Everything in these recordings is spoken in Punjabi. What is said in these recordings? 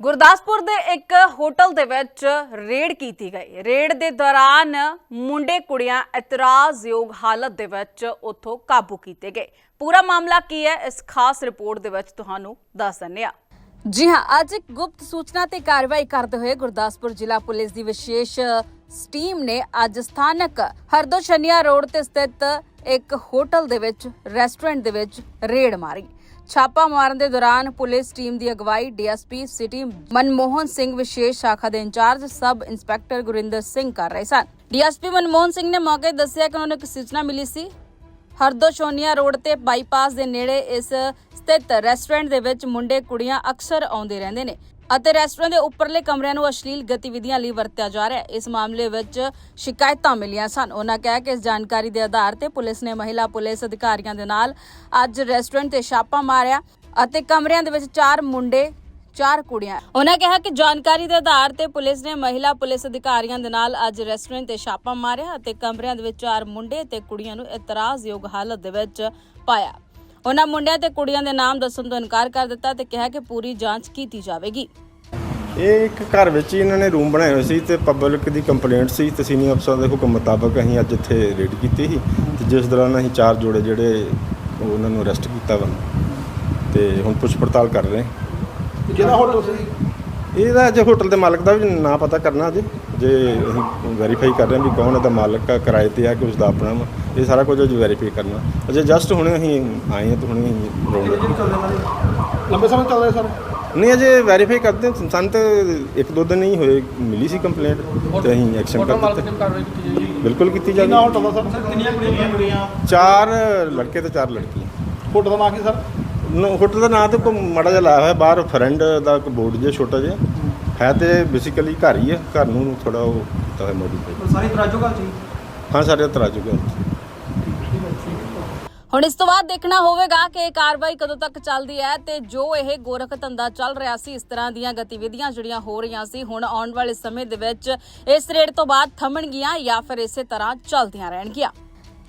ਗੁਰਦਾਸਪੁਰ ਦੇ ਇੱਕ ਹੋਟਲ ਦੇ ਵਿੱਚ ਰੇਡ ਕੀਤੀ ਗਈ। ਰੇਡ ਦੇ ਦੌਰਾਨ ਮੁੰਡੇ ਕੁੜੀਆਂ ਇਤਰਾਜ਼ਯੋਗ ਹਾਲਤ ਦੇ ਵਿੱਚ ਉੱਥੋਂ ਕਾਬੂ ਕੀਤੇ ਗਏ। ਪੂਰਾ ਮਾਮਲਾ ਕੀ ਹੈ, ਇਸ ਖਾਸ ਰਿਪੋਰਟ ਦੇ ਵਿੱਚ ਤੁਹਾਨੂੰ ਦੱਸ ਦਿੰਦੇ ਹਾਂ। ਜੀ ਹਾਂ, ਅੱਜ ਇੱਕ ਗੁਪਤ ਸੂਚਨਾ ਤੇ ਕਾਰਵਾਈ ਕਰਦੇ ਹੋਏ ਗੁਰਦਾਸਪੁਰ ਜ਼ਿਲ੍ਹਾ ਪੁਲਿਸ ਦੀ ਵਿਸ਼ੇਸ਼ ਟੀਮ ਨੇ ਅੱਜ ਸਥਾਨਕ ਹਰਦੋ ਛੰਨੀਆ ਰੋਡ ਤੇ ਸਥਿਤ ਇੱਕ ਹੋਟਲ ਦੇ ਵਿੱਚ, ਰੈਸਟੋਰੈਂਟ ਦੇ ਵਿੱਚ ਰੇਡ ਮਾਰੀ। ਛਾਪਾ ਮਾਰਨ ਦੇ ਦੌਰਾਨ ਪੁਲਿਸ ਟੀਮ ਦੀ ਅਗਵਾਈ ਡੀਐਸਪੀ ਸਿਟੀ ਮਨਮੋਹਨ ਸਿੰਘ ਵਿਸ਼ੇਸ਼ ਸ਼ਾਖਾ ਦੇ incharge sub inspector Gurinder Singh ਕਰ ਰਹੇ ਸਨ। ਡੀਐਸਪੀ ਮਨਮੋਹਨ ਸਿੰਘ ਨੇ ਮੌਕੇ ਦੱਸਿਆ ਕਿ ਉਹਨਾਂ ਨੂੰ ਇੱਕ ਸੂਚਨਾ ਮਿਲੀ ਸੀ। ਹਰਦੋ ਸ਼ੋਨੀਆ ਰੋਡ ਤੇ ਬਾਈਪਾਸ ਦੇ ਨੇੜੇ ਇਸ ਸਥਿਤ ਰੈਸਟੋਰੈਂਟ ਦੇ ਵਿੱਚ ਮੁੰਡੇ ਕੁੜੀਆਂ ਅਕਸਰ ਆਉਂਦੇ ਰਹਿੰਦੇ ਨੇ। ਅਤੇ ਰੈਸਟੋਰੈਂਟ ਦੇ ਉੱਪਰਲੇ ਕਮਰਿਆਂ ਨੂੰ ਅਸ਼ਲੀਲ ਗਤੀਵਿਧੀਆਂ ਲਈ ਵਰਤਿਆ ਜਾ ਰਿਹਾ ਹੈ। ਇਸ ਮਾਮਲੇ ਵਿੱਚ ਸ਼ਿਕਾਇਤਾਂ ਮਿਲੀਆਂ ਸਨ। ਉਹਨਾਂ ਕਿਹਾ ਕਿ ਇਸ ਜਾਣਕਾਰੀ ਦੇ ਆਧਾਰ ਤੇ ਪੁਲਿਸ ਨੇ ਮਹਿਲਾ ਪੁਲਿਸ ਅਧਿਕਾਰੀਆਂ ਦੇ ਨਾਲ ਅੱਜ ਰੈਸਟੋਰੈਂਟ ਤੇ ਛਾਪਾ ਮਾਰਿਆ ਅਤੇ ਕਮਰਿਆਂ ਦੇ ਵਿੱਚ ਚਾਰ ਮੁੰਡੇ, ਚਾਰ ਕੁੜੀਆਂ। ਉਹਨਾਂ ਕਿਹਾ ਕਿ ਜਾਣਕਾਰੀ ਦੇ ਆਧਾਰ ਤੇ ਪੁਲਿਸ ਨੇ ਮਹਿਲਾ ਪੁਲਿਸ ਅਧਿਕਾਰੀਆਂ ਦੇ ਨਾਲ ਅੱਜ ਰੈਸਟੋਰੈਂਟ ਤੇ ਛਾਪਾ ਮਾਰਿਆ ਅਤੇ ਕਮਰਿਆਂ ਦੇ ਵਿੱਚ ਚਾਰ ਮੁੰਡੇ ਤੇ ਕੁੜੀਆਂ ਨੂੰ ਇਤਰਾਜ਼ਯੋਗ ਹਾਲਤ ਦੇ ਵਿੱਚ ਪਾਇਆ। ਉਹਨਾਂ ਮੁੰਡਿਆਂ ਤੇ ਕੁੜੀਆਂ ਦੇ ਨਾਮ ਦੱਸਣ ਤੋਂ ਇਨਕਾਰ ਕਰ ਦਿੱਤਾ ਤੇ ਕਿਹਾ ਕਿ ਪੂਰੀ ਜਾਂਚ ਕੀਤੀ ਜਾਵੇਗੀ। ਇਹ ਇੱਕ ਘਰ ਵਿੱਚ ਹੀ ਇਹਨਾਂ ਨੇ ਰੂਮ ਬਣਾਏ ਹੋਏ ਸੀ ਤੇ ਪਬਲਿਕ ਦੀ ਕੰਪਲੇਂਟ ਸੀ ਤੇ ਸੀਨੀਅਰ ਅਫਸਰਾਂ ਦੇ ਹੁਕਮ ਮੁਤਾਬਕ ਅਸੀਂ ਅੱਜ ਇੱਥੇ ਰੇਡ ਕੀਤੀ ਸੀ ਤੇ ਜਿਸ ਦੌਰਾਨ ਅਸੀਂ ਚਾਰ ਜੋੜੇ ਜਿਹੜੇ ਉਹ ਉਹਨਾਂ ਨੂੰ ਅਰੈਸਟ ਕੀਤਾ ਵਾ ਤੇ ਹੁਣ ਪੁੱਛ ਪੜਤਾਲ ਕਰ ਰਹੇ ਹਾਂ। ਕਿਹੜਾ ਹੋਟਲ ਸੀ? ਇਹਦਾ ਅਜੇ ਹੋਟਲ ਦੇ ਮਾਲਕ ਦਾ ਵੀ ਨਾਂ ਪਤਾ ਕਰਨਾ ਅਜੇ। ਜੇ ਅਸੀਂ ਵੈਰੀਫਾਈ ਕਰ ਰਹੇ ਹਾਂ ਵੀ ਕੌਣ ਇਹਦਾ ਮਾਲਕ ਆ ਕਿਰਾਏ ਤੇ ਆ ਕਿ ਉਸ ਦਾ ਆਪਣਾ ਵਾ। ਇਹ ਸਾਰਾ ਕੁਝ ਅਜੇ ਵੈਰੀਫਾਈ ਕਰਨਾ। ਅਜੇ ਜਸਟ ਹੁਣੇ ਅਸੀਂ ਆਏ ਹਾਂ ਤੇ ਹੁਣੇ ਅਸੀਂ ਰੋਡ ਲੰਬੇ ਸਮੇਂ ਚੱਲ ਰਿਹਾ ਸਰ? ਨਹੀਂ ਅਜੇ ਵੈਰੀਫਾਈ ਕਰਦੇ ਹਾਂ। ਸਾਨੂੰ ਤੇ ਇੱਕ ਦੋ ਦਿਨ ਹੀ ਹੋਏ ਮਿਲੀ ਸੀ ਕੰਪਲੇਂਟ ਤੇ ਅਸੀਂ ਐਕਸ਼ਨ ਕਰ ਦਿੱਤਾ ਕੀਤੀ ਬਿਲਕੁਲ ਕੀਤੀ ਕਿੰਨਾ ਜਾਵੇ ਹੋਟਲ ਦਾ ਸਰ? ਕਿੰਨੀਆਂ ਕੁੜੀਆਂ ਚਾਰ ਲੜਕੇ ਤੇ ਚਾਰ ਲੜਕੀਆਂ। ਹੋਟਲ ਦਾ ਨਾਂ ਕੀ ਸਰ? ਨ- ਹੋਟਲ ਦਾ ਨਾਂ ਤੇ ਕੋਈ ਮਾੜਾ ਜਿਹਾ ਲਾਇਆ ਹੋਇਆ ਬਾਹਰ ਫਰੈਂਡ ਦਾ ਇੱਕ ਬੋਰਡ ਜਿਹਾ ਛੋਟਾ ਜਿਹਾ। ਹੈ ਤੇ ਬੇਸਿਕਲੀ ਘਰ ਹੀ ਹੈ ਘਰ ਨੂੰ ਥੋੜਾ ਉਹ ਕੀਤਾ ਹੋਇਆ ਮੋਡੀਫਾਈ ਸਾਰੀ ਤਰਾਜੋ ਗੱਲ ਸੀ ਹਾਂ? ਸਾਰੇ ਤਰਾਜੂ ਘਰ ਹੁਣ ਇਸ ਤੋਂ ਬਾਅਦ ਦੇਖਣਾ ਹੋਵੇਗਾ ਕਿ ਇਹ ਕਾਰਵਾਈ ਕਦੋਂ ਤੱਕ ਚੱਲਦੀ ਹੈ ਤੇ ਜੋ ਇਹ ਗੋਰਖ ਧੰਦਾ ਚੱਲ ਰਿਹਾ ਸੀ, ਇਸ ਤਰ੍ਹਾਂ ਦੀਆਂ ਗਤੀਵਿਧੀਆਂ ਜਿਹੜੀਆਂ ਹੋ ਰਹੀਆਂ ਸੀ, ਹੁਣ ਆਉਣ ਵਾਲੇ ਸਮੇਂ ਦੇ ਵਿੱਚ ਇਸ ਰੇਡ ਤੋਂ ਬਾਅਦ ਥੰਮਣਗੀਆਂ ਜਾਂ ਫਿਰ ਇਸੇ ਤਰ੍ਹਾਂ ਚੱਲਦੀਆਂ ਰਹਿਣਗੀਆਂ।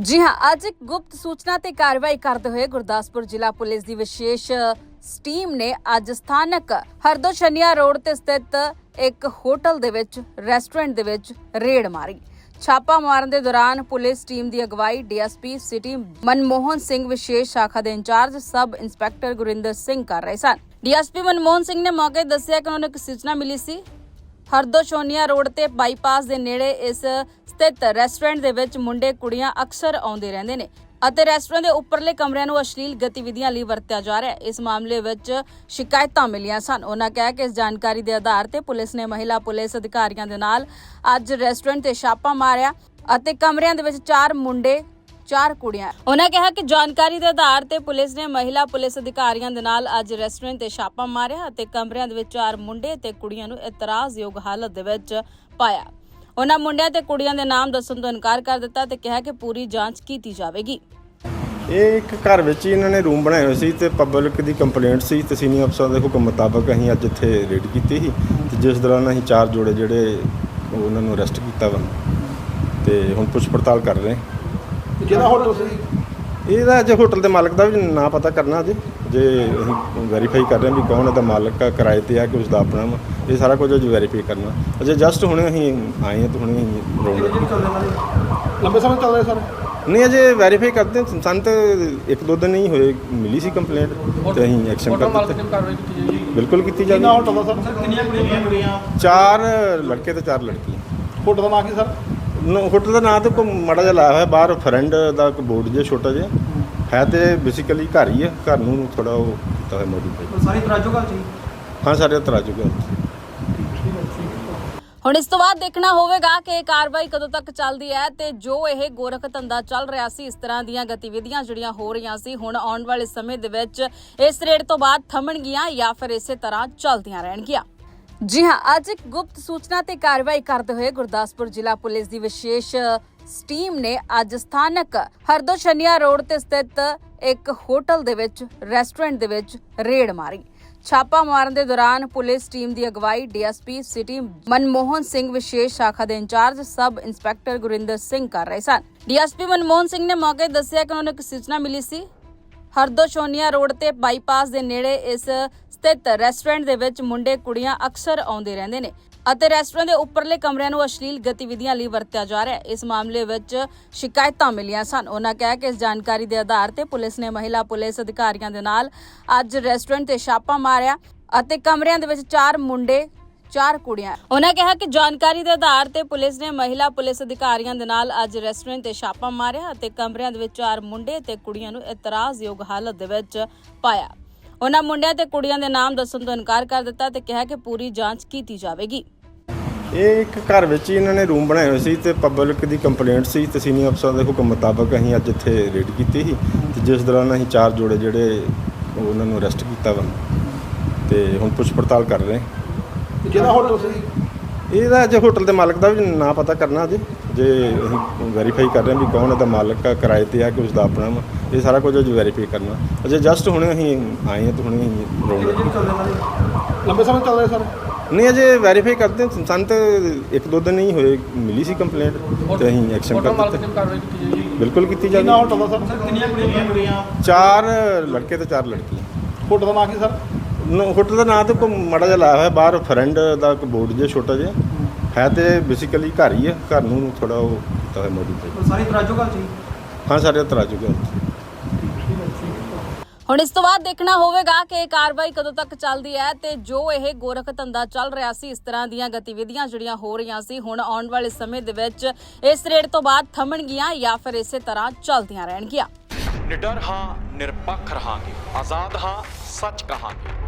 ਜੀ ਹਾਂ, ਅੱਜ ਇੱਕ ਗੁਪਤ ਸੂਚਨਾ ਤੇ ਕਾਰਵਾਈ ਕਰਦੇ ਹੋਏ ਗੁਰਦਾਸਪੁਰ ਜ਼ਿਲ੍ਹਾ ਪੁਲਿਸ ਦੀ ਵਿਸ਼ੇਸ਼ ਟੀਮ ਨੇ ਅੱਜ ਸਥਾਨਕ ਹਰਦੋ ਛੰਨੀਆ ਰੋਡ ਤੇ ਸਥਿਤ ਇੱਕ ਹੋਟਲ ਦੇ ਵਿੱਚ, ਰੈਸਟੋਰੈਂਟ ਦੇ ਵਿੱਚ ਰੇਡ ਮਾਰੀ। ਛਾਪਾ ਮਾਰਨ ਦੇ ਦੌਰਾਨ ਪੁਲਿਸ ਟੀਮ ਦੀ ਅਗਵਾਈ, ਡੀਐਸਪੀ ਸਿਟੀ ਮਨਮੋਹਨ ਸਿੰਘ ਵਿਸ਼ੇਸ਼ ਸ਼ਾਖਾ ਦੇ incharge sub inspector Gurinder Singh ਕਰ ਰਹੇ ਸਨ। ਡੀਐਸਪੀ ਮਨਮੋਹਨ ਸਿੰਘ ਨੇ ਮੌਕੇ ਦੱਸਿਆ ਕਿ ਉਹਨਾਂ ਨੂੰ ਇੱਕ ਸੂਚਨਾ ਮਿਲੀ ਸੀ। ਹਰਦੋ ਸ਼ੋਨੀਆ ਰੋਡ ਤੇ ਬਾਈਪਾਸ ਦੇ ਨੇੜੇ ਇਸ ਸਥਿਤ ਰੈਸਟੋਰੈਂਟ ਦੇ ਵਿੱਚ ਮੁੰਡੇ, ਕੁੜੀਆਂ ਅਕਸਰ ਆਉਂਦੇ ਰਹਿੰਦੇ ਨੇ। ਅਤੇ ਰੈਸਟੋਰੈਂਟ ਦੇ ਉੱਪਰਲੇ ਕਮਰਿਆਂ ਨੂੰ ਅਸ਼ਲੀਲ ਗਤੀਵਿਧੀਆਂ ਲਈ ਵਰਤਿਆ ਜਾ ਰਿਹਾ ਹੈ। ਇਸ ਮਾਮਲੇ ਵਿੱਚ ਸ਼ਿਕਾਇਤਾਂ ਮਿਲੀਆਂ ਸਨ। ਉਹਨਾਂ ਕਿਹਾ ਕਿ ਇਸ ਜਾਣਕਾਰੀ ਦੇ ਆਧਾਰ ਤੇ ਪੁਲਿਸ ਨੇ ਮਹਿਲਾ ਪੁਲਿਸ ਅਧਿਕਾਰੀਆਂ ਦੇ ਨਾਲ ਅੱਜ ਰੈਸਟੋਰੈਂਟ ਤੇ ਛਾਪਾ ਮਾਰਿਆ ਅਤੇ ਕਮਰਿਆਂ ਦੇ ਵਿੱਚ ਚਾਰ ਮੁੰਡੇ, ਚਾਰ ਕੁੜੀਆਂ। ਉਹਨਾਂ ਕਿਹਾ ਕਿ ਜਾਣਕਾਰੀ ਦੇ ਆਧਾਰ ਤੇ ਪੁਲਿਸ ਨੇ ਮਹਿਲਾ ਪੁਲਿਸ ਅਧਿਕਾਰੀਆਂ ਦੇ ਨਾਲ ਅੱਜ ਰੈਸਟੋਰੈਂਟ ਤੇ ਛਾਪਾ ਮਾਰਿਆ ਅਤੇ ਕਮਰਿਆਂ ਦੇ ਵਿੱਚ ਚਾਰ ਮੁੰਡੇ ਤੇ ਕੁੜੀਆਂ ਨੂੰ ਇਤਰਾਜ਼ਯੋਗ ਹਾਲਤ ਦੇ ਵਿੱਚ ਪਾਇਆ। ਉਹਨਾਂ ਮੁੰਡਿਆਂ ਤੇ ਕੁੜੀਆਂ ਦੇ ਨਾਮ ਦੱਸਣ ਤੋਂ ਇਨਕਾਰ ਕਰ ਦਿੱਤਾ ਤੇ ਕਿਹਾ ਕਿ ਪੂਰੀ ਜਾਂਚ ਕੀਤੀ ਜਾਵੇਗੀ। ਇਹ ਇੱਕ ਘਰ ਵਿੱਚ ਹੀ ਇਹਨਾਂ ਨੇ ਰੂਮ ਬਣਾਏ ਹੋਏ ਸੀ ਤੇ ਪਬਲਿਕ ਦੀ ਕੰਪਲੇਂਟ ਸੀ ਤੇ ਸੀਨੀਅਰ ਅਫਸਰਾਂ ਦੇ ਹੁਕਮ ਮੁਤਾਬਕ ਅਸੀਂ ਅੱਜ ਇੱਥੇ ਰੇਡ ਕੀਤੀ ਸੀ ਤੇ ਜਿਸ ਦੌਰਾਨ ਅਸੀਂ ਚਾਰ ਜੋੜੇ ਜਿਹੜੇ ਉਹ ਉਹਨਾਂ ਨੂੰ ਅਰੈਸਟ ਕੀਤਾ ਵਾ ਤੇ ਹੁਣ ਪੁੱਛ ਪੜਤਾਲ ਕਰ ਰਹੇ। ਹਾਂ। ਕਿਹੜਾ ਹੋਟਲ ਸੀ? ਇਹਦਾ ਅਜੇ ਹੋਟਲ ਦੇ ਮਾਲਕ ਦਾ ਵੀ ਨਾਂ ਪਤਾ ਕਰਨਾ ਅਜੇ। ਜੇ ਅਸੀਂ ਵੈਰੀਫਾਈ ਕਰ ਰਹੇ ਹਾਂ ਵੀ ਕੌਣ ਇਹਦਾ ਮਾਲਕ ਆ ਕਿਰਾਏ ਤੇ ਆ ਕਿ ਉਸ ਦਾ ਆਪਣਾ ਵਾ ਇਹ ਸਾਰਾ ਕੁਝ ਅਜੇ ਵੈਰੀਫਾਈ ਕਰਨਾ। ਅਜੇ ਜਸਟ ਹੁਣੇ ਅਸੀਂ ਆਏ ਹਾਂ ਤੇ ਹੁਣੇ ਅਸੀਂ ਰੋਡ ਲੰਬੇ ਸਮੇਂ ਚੱਲ ਰਿਹਾ ਸਰ? ਨਹੀਂ ਅਜੇ ਵੈਰੀਫਾਈ ਕਰਦੇ ਹਾਂ। ਸਾਨੂੰ ਤੇ ਇੱਕ ਦੋ ਦਿਨ ਹੀ ਹੋਏ ਮਿਲੀ ਸੀ ਕੰਪਲੇਂਟ ਤੇ ਅਸੀਂ ਐਕਸ਼ਨ ਕਰ ਦਿੱਤਾ ਕੀਤੀ ਬਿਲਕੁਲ ਕੀਤੀ ਕਿੰਨਾ ਜਾਵੇ ਹੋਟਲ ਦਾ ਸਰ? ਕਿੰਨੀਆਂ ਕੁੜੀਆਂ ਚਾਰ ਲੜਕੇ ਤੇ ਚਾਰ ਲੜਕੀਆਂ ਹੋਟਲ ਦਾ ਨਾਂ ਕੀ ਸਰ? ਨ- ਹੋਟਲ ਦਾ ਨਾਂ ਤੇ ਕੋਈ ਮਾੜਾ ਜਿਹਾ ਲਾਇਆ ਹੋਇਆ ਬਾਹਰ ਫਰੈਂਡ ਦਾ ਇੱਕ ਬੋਰਡ ਜਿਹਾ ਛੋਟਾ ਜਿਹਾ। ਹੈ ਤੇ ਬੇਸਿਕਲੀ ਘਰ ਹੀ ਹੈ ਘਰ ਨੂੰ ਥੋੜਾ ਉਹ ਕੀਤਾ ਹੋਇਆ ਮੋਡੀਫਾਈ ਸਾਰੀ ਤਰਾਜੋ ਗੱਲ ਸੀ ਹਾਂ? ਸਾਰੇ ਤਰਾਜੂ ਘਰ ਹੁਣ ਇਸ ਤੋਂ ਬਾਅਦ ਦੇਖਣਾ ਹੋਵੇਗਾ ਕਿ ਇਹ ਕਾਰਵਾਈ ਕਦੋਂ ਤੱਕ ਚੱਲਦੀ ਹੈ ਤੇ ਜੋ ਇਹ ਗੋਰਖ ਧੰਦਾ ਚੱਲ ਰਿਹਾ ਸੀ ਇਸ ਤਰ੍ਹਾਂ ਦੀਆਂ ਗਤੀਵਿਧੀਆਂ ਜਿਹੜੀਆਂ ਹੋ ਰਹੀਆਂ ਸੀ ਹੁਣ ਆਉਣ ਵਾਲੇ ਸਮੇਂ ਦੇ ਵਿੱਚ ਇਸ ਰੇਡ ਤੋਂ ਬਾਅਦ ਥੰਮਣਗੀਆਂ ਜਾਂ ਫਿਰ ਇਸੇ ਤਰ੍ਹਾਂ ਚੱਲਦੀਆਂ ਰਹਿਣਗੀਆਂ। ਜੀ ਹਾਂ ਅੱਜ ਇੱਕ ਗੁਪਤ ਸੂਚਨਾ ਤੇ ਕਾਰਵਾਈ ਕਰਦੇ ਹੋਏ ਗੁਰਦਾਸਪੁਰ ਜ਼ਿਲ੍ਹਾ ਪੁਲਿਸ ਦੀ ਵਿਸ਼ੇਸ਼ ਟੀਮ ਨੇ ਅੱਜ ਸਥਾਨਕ ਹਰਦੋ ਰੋਡ ਤੇ ਸਥਿਤ ਇੱਕ ਹੋਟਲ ਦੇ ਵਿੱਚ, ਰੈਸਟੋਰੈਂਟ ਦੇ ਵਿੱਚ ਰੇਡ ਮਾਰੀ। ਛਾਪਾ ਮਾਰਨ ਦੇ ਦੌਰਾਨ ਪੁਲਿਸ ਟੀਮ ਦੀ ਅਗਵਾਈ ਡੀਐਸਪੀ ਸਿਟੀ ਮਨਮੋਹਨ ਸਿੰਘ ਵਿਸ਼ੇਸ਼ ਸ਼ਾਖਾ ਦੇ incharge sub inspector Gurinder Singh ਕਰ ਰਹੇ ਸਨ। ਡੀਐਸਪੀ ਮਨਮੋਹਨ ਸਿੰਘ ਨੇ ਮੌਕੇ ਦੱਸਿਆ ਕਿ ਉਹਨਾਂ ਨੂੰ ਇੱਕ ਸੂਚਨਾ ਮਿਲੀ ਸੀ। ਹਰਦੋ ਰੋਡ ਤੇ ਬਾਈਪਾਸ ਦੇ ਨੇੜੇ ਇਸ ਸਥਿਤ ਰੈਸਟੋਰੈਂਟ ਦੇ ਵਿੱਚ ਮੁੰਡੇ, ਕੁੜੀਆਂ ਅਕਸਰ ਆਉਂਦੇ ਰਹਿੰਦੇ ਨੇ। ਅਤੇ ਰੈਸਟੋਰੈਂਟ ਦੇ ਉੱਪਰਲੇ ਕਮਰਿਆਂ ਨੂੰ ਅਸ਼ਲੀਲ ਗਤੀਵਿਧੀਆਂ ਲਈ ਵਰਤਿਆ ਜਾ ਰਿਹਾ ਹੈ। ਇਸ ਮਾਮਲੇ ਵਿੱਚ ਸ਼ਿਕਾਇਤਾਂ ਮਿਲੀਆਂ ਸਨ। ਉਹਨਾਂ ਕਿਹਾ ਕਿ ਇਸ ਜਾਣਕਾਰੀ ਦੇ ਆਧਾਰ ਤੇ ਪੁਲਿਸ ਨੇ ਮਹਿਲਾ ਪੁਲਿਸ ਅਧਿਕਾਰੀਆਂ ਦੇ ਨਾਲ ਅੱਜ ਰੈਸਟੋਰੈਂਟ ਤੇ ਛਾਪਾ ਮਾਰਿਆ ਅਤੇ ਕਮਰਿਆਂ ਦੇ ਵਿੱਚ ਚਾਰ ਮੁੰਡੇ, ਚਾਰ ਕੁੜੀਆਂ। ਉਹਨਾਂ ਕਿਹਾ ਕਿ ਜਾਣਕਾਰੀ ਦੇ ਆਧਾਰ ਤੇ ਪੁਲਿਸ ਨੇ ਮਹਿਲਾ ਪੁਲਿਸ ਅਧਿਕਾਰੀਆਂ ਦੇ ਨਾਲ ਅੱਜ ਰੈਸਟੋਰੈਂਟ ਤੇ ਛਾਪਾ ਮਾਰਿਆ ਅਤੇ ਕਮਰਿਆਂ ਦੇ ਵਿੱਚ ਚਾਰ ਮੁੰਡੇ ਤੇ ਕੁੜੀਆਂ ਨੂੰ ਇਤਰਾਜ਼ਯੋਗ ਹਾਲਤ ਦੇ ਵਿੱਚ ਪਾਇਆ। ਉਹਨਾਂ ਮੁੰਡਿਆਂ ਤੇ ਕੁੜੀਆਂ ਦੇ ਨਾਮ ਦੱਸਣ ਤੋਂ ਇਨਕਾਰ ਕਰ ਦਿੱਤਾ ਤੇ ਕਿਹਾ ਕਿ ਪੂਰੀ ਜਾਂਚ ਕੀਤੀ ਜਾਵੇਗੀ। ਇਹ ਇੱਕ ਘਰ ਵਿੱਚ ਹੀ ਇਹਨਾਂ ਨੇ ਰੂਮ ਬਣਾਏ ਹੋਏ ਸੀ ਤੇ ਪਬਲਿਕ ਦੀ ਕੰਪਲੇਂਟ ਸੀ ਤੇ ਸੀਨੀਅਰ ਅਫਸਰਾਂ ਦੇ ਹੁਕਮ ਮੁਤਾਬਕ ਅਸੀਂ ਅੱਜ ਇੱਥੇ ਰੇਡ ਕੀਤੀ ਸੀ ਤੇ ਜਿਸ ਦੌਰਾਨ ਅਸੀਂ ਚਾਰ ਜੋੜੇ ਜਿਹੜੇ ਉਹਨਾਂ ਨੂੰ ਅਰੈਸਟ ਕੀਤਾ ਵਾ ਤੇ ਹੁਣ ਪੁੱਛ ਪੜਤਾਲ ਕਰ ਰਹੇ ਹਾਂ। ਤੇ ਕਿਹੜਾ ਹੋਟਲ ਸੀ? ਇਹਦਾ ਅਜੇ ਹੋਟਲ ਦੇ ਮਾਲਕ ਦਾ ਵੀ ਨਾਂ ਪਤਾ ਕਰਨਾ ਅਜੇ ਜੇ ਅਸੀਂ ਵੈਰੀਫਾਈ ਕਰ ਰਹੇ ਹਾਂ ਵੀ ਕੌਣ ਇਹਦਾ ਮਾਲਕ ਆ ਕਿਰਾਏ ਤੇ ਆ ਕਿ ਉਸ ਦਾ ਆਪਣਾ ਵਾ। ਇਹ ਸਾਰਾ ਕੁਝ ਅਜੇ ਵੈਰੀਫਾਈ ਕਰਨਾ। ਅਜੇ ਜਸਟ ਹੁਣੇ ਅਸੀਂ ਆਏ ਹਾਂ ਤੇ ਹੁਣੇ ਅਸੀਂ ਰੋਡ ਲੰਬੇ ਸਮੇਂ ਚੱਲ ਰਿਹਾ ਸਰ? ਨਹੀਂ ਅਜੇ ਵੈਰੀਫਾਈ ਕਰਦੇ ਹਾਂ। ਸਾਨੂੰ ਤਾਂ ਇੱਕ ਦੋ ਦਿਨ ਹੀ ਹੋਏ ਮਿਲੀ ਸੀ ਕੰਪਲੇਂਟ ਤੇ ਅਸੀਂ ਐਕਸ਼ਨ ਕਰ ਦਿੱਤੇ ਕਾਰਵਾਈ ਕੀਤੀ ਜਾਏਗੀ। ਬਿਲਕੁਲ ਕੀਤੀ ਕਿੰਨਾ ਜਾਵੇ ਹੋਟਲ ਦਾ ਸਰ ਕਿੰਨੀਆਂ ਕੁੜੀਆਂ ਕੁੜੀਆਂ? ਚਾਰ ਲੜਕੇ ਤੇ ਚਾਰ ਲੜਕੀਆਂ। ਹੋਟਲ ਦਾ ਨਾਂ ਕੀ ਸਰ? ਹੋਟਲ ਦਾ ਨਾਂ ਤਾਂ ਕੋਈ ਮਾੜਾ ਜਿਹਾ ਲਾਇਆ ਹੋਇਆ ਬਾਹਰ ਫਰੈਂਡ ਦਾ ਇੱਕ ਬੋਰਡ ਜਿਹਾ ਛੋਟਾ ਜਿਹਾ। ਹੈ ਤੇ ਬੇਸਿਕਲੀ ਘਰ ਹੀ ਆ ਘਰ ਨੂੰ ਥੋੜਾ ਉਹ ਕੀਤਾ ਹੋਇਆ ਮੋਡੀਫਾਈ ਸਾਰੀ ਤਰਾਜੋ ਗੱਲ ਸੀ ਹਾਂ? ਸਾਰੇ ਤਰਾਜੂ ਗਿਆ ਹੁਣ ਇਸ ਤੋਂ ਬਾਅਦ ਦੇਖਣਾ ਹੋਵੇਗਾ ਕਿ ਇਹ ਕਾਰਵਾਈ ਕਦੋਂ ਤੱਕ ਚੱਲਦੀ ਹੈ ਤੇ ਜੋ ਇਹ ਗੋਰਖ ਧੰਦਾ ਚੱਲ ਰਿਹਾ ਸੀ ਇਸ ਤਰ੍ਹਾਂ ਦੀਆਂ ਗਤੀਵਿਧੀਆਂ ਜਿਹੜੀਆਂ ਹੋ ਰਹੀਆਂ ਸੀ ਹੁਣ ਆਉਣ ਵਾਲੇ ਸਮੇਂ ਦੇ ਵਿੱਚ ਇਸ ਰੇਡ ਤੋਂ ਬਾਅਦ ਥੰਮਣਗੀਆਂ ਜਾਂ ਫਿਰ ਇਸੇ ਤਰ੍ਹਾਂ ਚੱਲਦੀਆਂ ਰਹਿਣਗੀਆਂ। ਨਿਡਰ ਹਾਂ ਨਿਰਪੱਖ ਰਹਾਂਗੇ ਆਜ਼ਾਦ ਹਾਂ ਸੱਚ ਕਹਾਂਗੇ।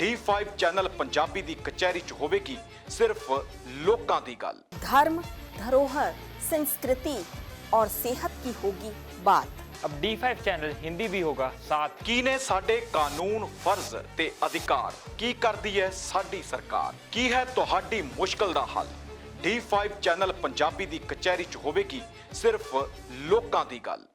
D5 ਚੈਨਲ ਪੰਜਾਬੀ ਦੀ ਕਚਹਿਰੀ 'ਚ ਹੋਵੇਗੀ ਸਿਰਫ ਲੋਕਾਂ ਦੀ ਗੱਲ धर्म धरोहर संस्कृति और सेहत की होगी बात अब D5 चैनल हिंदी भी होगा साथ ਕੀ ਨੇ ਸਾਡੇ ਕਾਨੂੰਨ ਫਰਜ਼ ਤੇ ਅਧਿਕਾਰ ਕੀ ਕਰਦੀ ਹੈ ਸਾਡੀ ਸਰਕਾਰ ਕੀ ਹੈ ਤੁਹਾਡੀ ਮੁਸ਼ਕਲ ਦਾ ਹੱਲ D5 ਚੈਨਲ ਪੰਜਾਬੀ ਦੀ ਕਚਹਿਰੀ 'ਚ ਹੋਵੇਗੀ ਸਿਰਫ ਲੋਕਾਂ ਦੀ ਗੱਲ